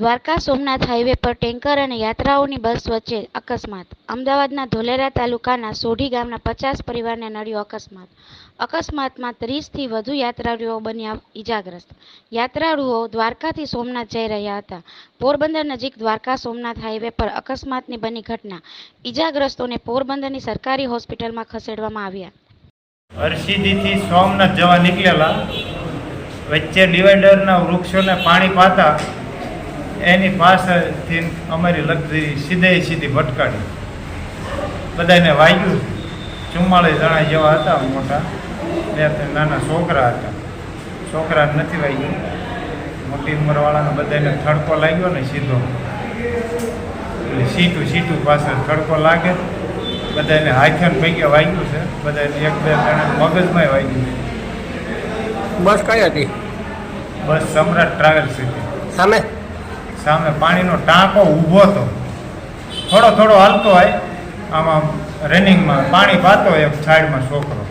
Dwarka, Somnath highway પર tanker અને યાત્રાઓની બસ વચ્ચે અકસ્માત. અમદાવાદના ધોલેરા તાલુકાના સોઢી ગામના પચાસ પરિવારને નડ્યો અકસ્માત. અકસ્માતમાં ત્રીસથી વધુ યાત્રાળુઓ બન્યા ઈજાગ્રસ્ત. યાત્રાળુઓ દ્વારકાથી સોમનાથ જઈ રહ્યા હતા. પોરબંદર નજીક દ્વારકા, સોમનાથ હાઈવે પર અકસ્માતની બની ઘટના. ઈજાગ્રસ્તોને પોરબંદરની સરકારી હોસ્પિટલમાં ખસેડવામાં આવ્યા. હરસિદ્ધિથી સોમનાથ જવા નીકળેલા. વચ્ચે ડિવાઈડરના વૃક્ષોને પાણી પાતા એની પાછળથી અમારી લગતી સીધે સીધી ભટકાડી. બધાને વાગ્યું. ચુમ્માળીસ જણા જેવા હતા મોટા. બે ત્રણ નાના છોકરા હતા. છોકરા નથી વાગ્યું. મોટી ઉંમરવાળાને બધાને થડકો લાગ્યો ને સીધો. એટલે સીટું સીટું પાછળ થડકો લાગે. બધાને હાથે ને વાગ્યું છે. બધાને એક બે જણા મગજમાં વાગ્યું છે. બસ કઈ હતી? બસ સમ્રાટ ટ્રાવેલ્સ હતી. સામે? સામે પાણીનો ટાંકો ઊભો હતો. થોડો થોડો હાલતો હોય, આમાં રનિંગમાં પાણી પાતો એક સાઈડમાં છોકરો.